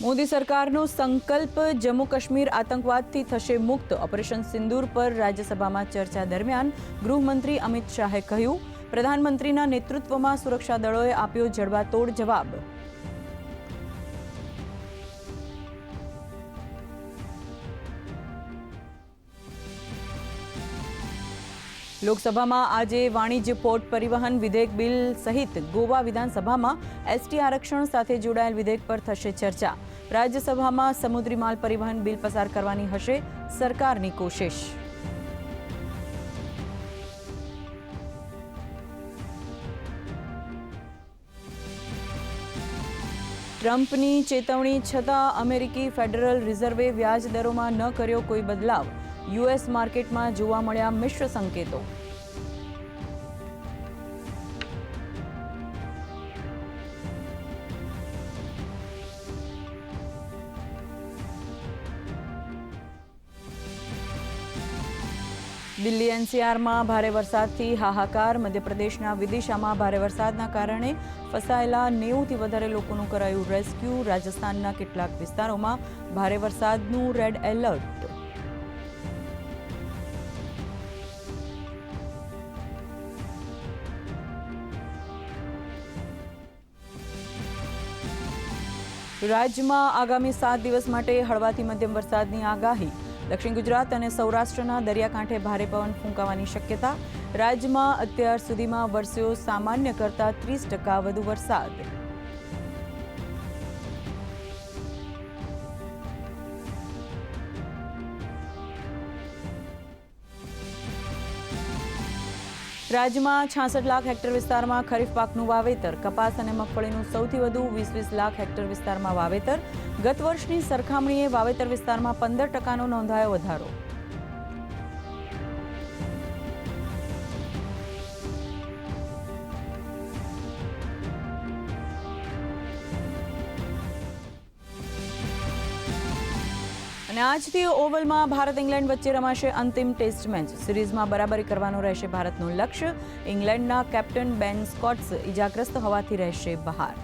મોદી સરકારનો સંકલ્પ જમ્મુ કાશ્મીર આતંકવાદથી થશે મુક્ત. ઓપરેશન સિંદૂર પર રાજ્યસભામાં ચર્ચા દરમિયાન ગૃહમંત્રી અમિત શાહે કહ્યું, પ્રધાનમંત્રીના નેતૃત્વમાં સુરક્ષા દળોએ આપ્યો જડબાતોડ જવાબ. લોકસભામાં આજે વાણિજ્ય પોર્ટ પરિવહન વિધેયક બિલ સહિત ગોવા વિધાનસભામાં એસટી આરક્ષણ સાથે જોડાયેલ વિધેયક પર થશે ચર્ચા. રાજ્યસભામાં સમુદ્રી માલ પરિવહન બિલ પસાર કરવાની હશે સરકારની કોશિશ. ટ્રમ્પની ચેતવણી છતાં અમેરિકી ફેડરલ રિઝર્વે વ્યાજ દરોમાં ન કર્યો કોઈ બદલાવ. યુએસ માર્કેટમાં જોવા મળ્યા મિશ્ર સંકેતો. દિલ્હી એનસીઆરમાં ભારે વરસાદથી હાહાકાર. મધ્યપ્રદેશના વિદિશામાં ભારે વરસાદના કારણે ફસાયેલા નેવુંથી વધારે લોકોનું કરાયું રેસ્ક્યુ. રાજસ્થાનના કેટલાક વિસ્તારોમાં ભારે વરસાદનું રેડ એલર્ટ. રાજ્યમાં આગામી સાત દિવસ માટે હળવાથી મધ્યમ વરસાદની આગાહી. દક્ષિણ ગુજરાત અને સૌરાષ્ટ્રના દરિયાકાંઠે ભારે પવન ફૂંકાવાની શક્યતા. રાજ્યમાં અત્યાર સુધીમાં વરસ્યો સામાન્ય કરતાં ત્રીસ ટકા વધુ વરસાદ. રાજ્યમાં છાસઠ લાખ હેક્ટર વિસ્તારમાં ખરીફ પાકનું વાવેતર, કપાસ અને મગફળીનું સૌથી વધુ વીસ વીસ લાખ હેક્ટર વિસ્તારમાં વાવેતર. ગત વર્ષની સરખામણીએ વાવેતર વિસ્તારમાં પંદર ટકાનો નોંધાયો વધારો. અને આજથી ઓવલમાં ભારત ઇંગ્લેન્ડ વચ્ચે રમાશે અંતિમ ટેસ્ટ મેચ. સિરીઝમાં બરાબરી કરવાનો રહેશે ભારતનું લક્ષ્ય. ઇંગ્લેન્ડના કેપ્ટન બેન સ્કોટ્સ ઇજાગ્રસ્ત હોવાથી રહેશે બહાર.